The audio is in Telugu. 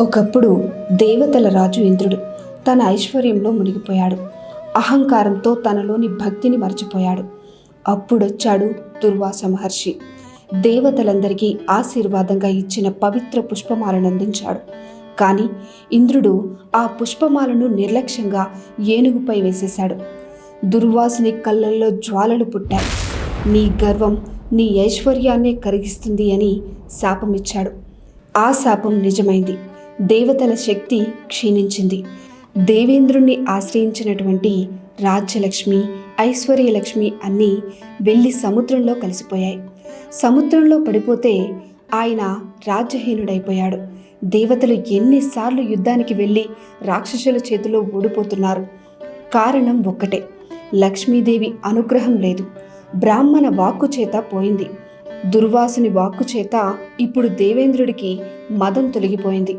ఒకప్పుడు దేవతల రాజు ఇంద్రుడు తన ఐశ్వర్యంలో మునిగిపోయాడు. అహంకారంతో తనలోని భక్తిని మర్చిపోయాడు. అప్పుడొచ్చాడు దుర్వాస మహర్షి. దేవతలందరికీ ఆశీర్వాదంగా ఇచ్చిన పవిత్ర పుష్పమాలను అందించాడు. కానీ ఇంద్రుడు ఆ పుష్పమాలను నిర్లక్ష్యంగా ఏనుగుపై వేసేశాడు. దుర్వాసుని కళ్ళల్లో జ్వాలలు పుట్టాయి. నీ గర్వం నీ ఐశ్వర్యాన్నే కరిగిస్తుంది అని శాపమిచ్చాడు. ఆ శాపం నిజమైంది. దేవతల శక్తి క్షీణించింది. దేవేంద్రుణ్ణి ఆశ్రయించినటువంటి రాజ్యలక్ష్మి ఐశ్వర్యలక్ష్మి అన్నీ వెళ్ళి సముద్రంలో కలిసిపోయాయి. సముద్రంలో పడిపోతే ఆయన రాజ్యహీనుడైపోయాడు. దేవతలు ఎన్నిసార్లు యుద్ధానికి వెళ్ళి రాక్షసుల చేతిలో ఓడిపోతున్నారు. కారణం ఒక్కటే లక్ష్మీదేవి అనుగ్రహం లేదు. బ్రాహ్మణ వాక్కు చేత పోయింది. దుర్వాసుని వాక్కు చేత ఇప్పుడు దేవేంద్రుడికి మదం తొలగిపోయింది.